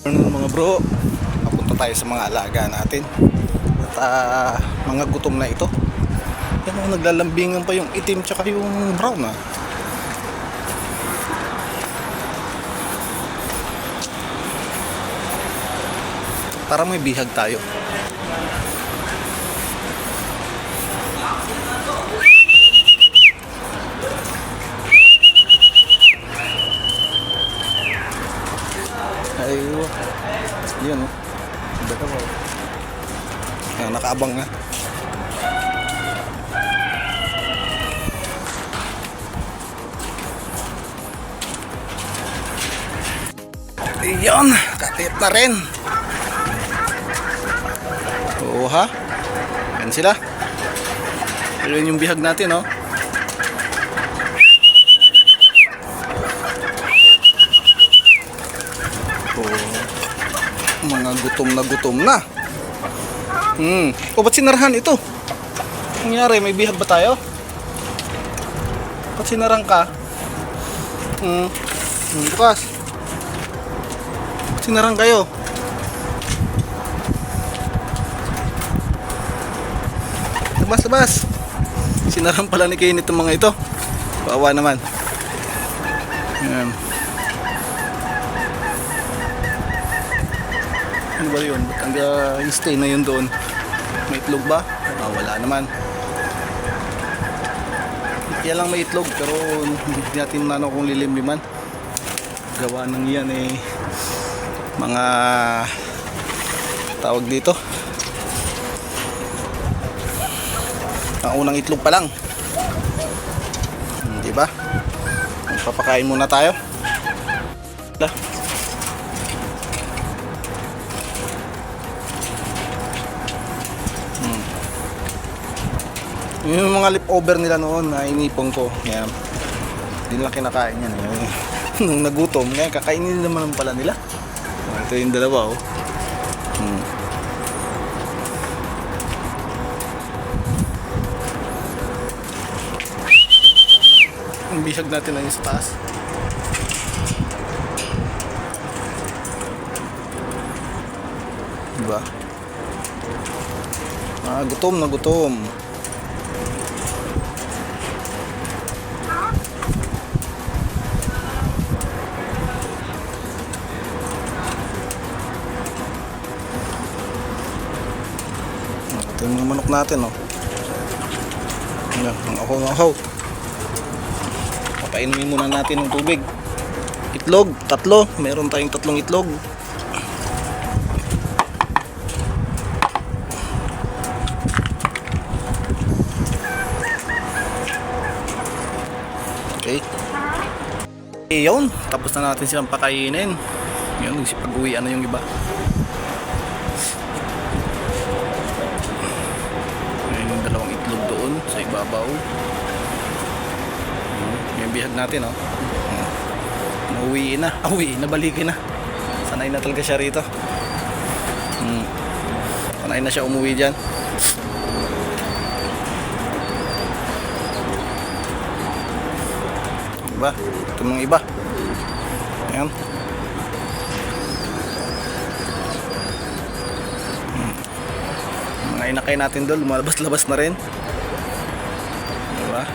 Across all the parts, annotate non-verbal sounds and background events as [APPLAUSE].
Ano mga bro, papunta tayo sa mga alaga natin. At ah, mga gutom na ito. Yan oh, naglalambingan pa yung itim tsaka yung brown ah. Para may bihag tayo. Yan, nakaabang na. Ayun, katip na rin. Oo ha. Yan sila. Ayun yung bihag natin oh. Oo. Mga gutom na gutom na. Hmm. O ba't sinarahan ito? Ang nangyari, may bihag ba tayo? Ba't sinarang ka? Hmm. Hmm, bukas. Ba't sinarang kayo? Labas, labas. Sinarang pala ni Kane itong mga ito. Kawawa naman. Yan. Ano ba yun? Ang uh, stay na yun doon? May itlog ba? Ah, wala naman. Kaya lang may itlog pero hindi natin nano kung lilimliman. Gawa ng yan eh mga tawag dito. Ang unang itlog pa lang. Hmm, Di ba? Papakain muna tayo. Lah. Yung mga leftover nila noon na inipon ko. Kaya hindi nila kinakain yan. Eh. [LAUGHS] Nung nagutom, kaya kakainin naman pala nila. Ito yung dalawa oh. Hmm. Ang bihag natin na yung sa taas. Diba? Ah, gutom na gutom. Ito yung manok natin, oh. Ayan, ang ng ahow. Papainumin muna natin ng tubig. Itlog, tatlo. Meron tayong tatlong itlog. Okay. Yun. Tapos na natin silang pakainin. Yun, pag-uwian na yung iba. Ibabaw. Ayan, Yung bihag natin, oh. Ayan. Nauwi na. Ah, [LAUGHS] uwi na. Balikin na. Sanay na talaga siya rito. Hmm. Sanay na siya umuwi dyan. Diba? Ito mga iba. Ayan. mga inakay natin doon lumalabas-labas na rin diba?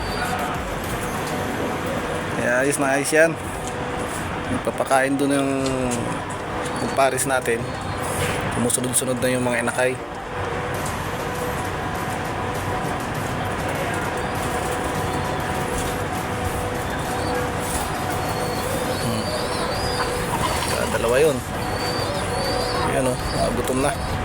Kaya ayos na ayos yan. Magpapakain doon yung kumparis natin. Sumusunod-sunod na yung mga inakay. Hmm. Dalawa yun. Yan o, oh, gutom na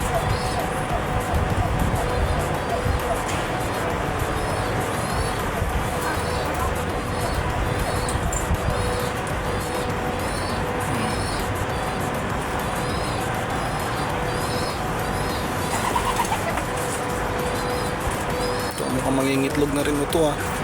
mukhang mangingitlog na rin ito ah.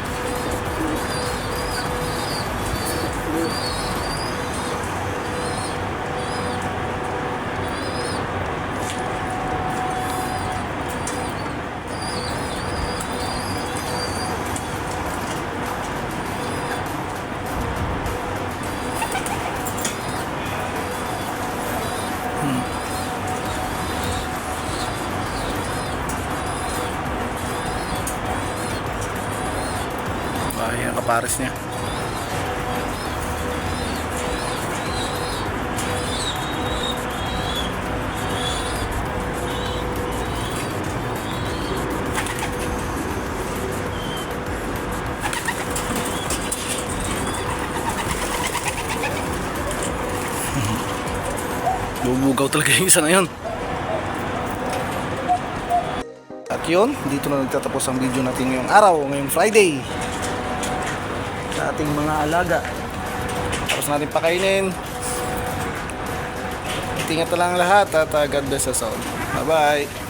Pares niya. [LAUGHS] Bubugaw talaga yung isa na yun. At yun, dito na nagtatapos ang video natin ngayong araw, ngayong Friday. Ating mga alaga. Tapos natin pakainin. Ingat na lang lahat at uh, God bless us all. Bye-bye.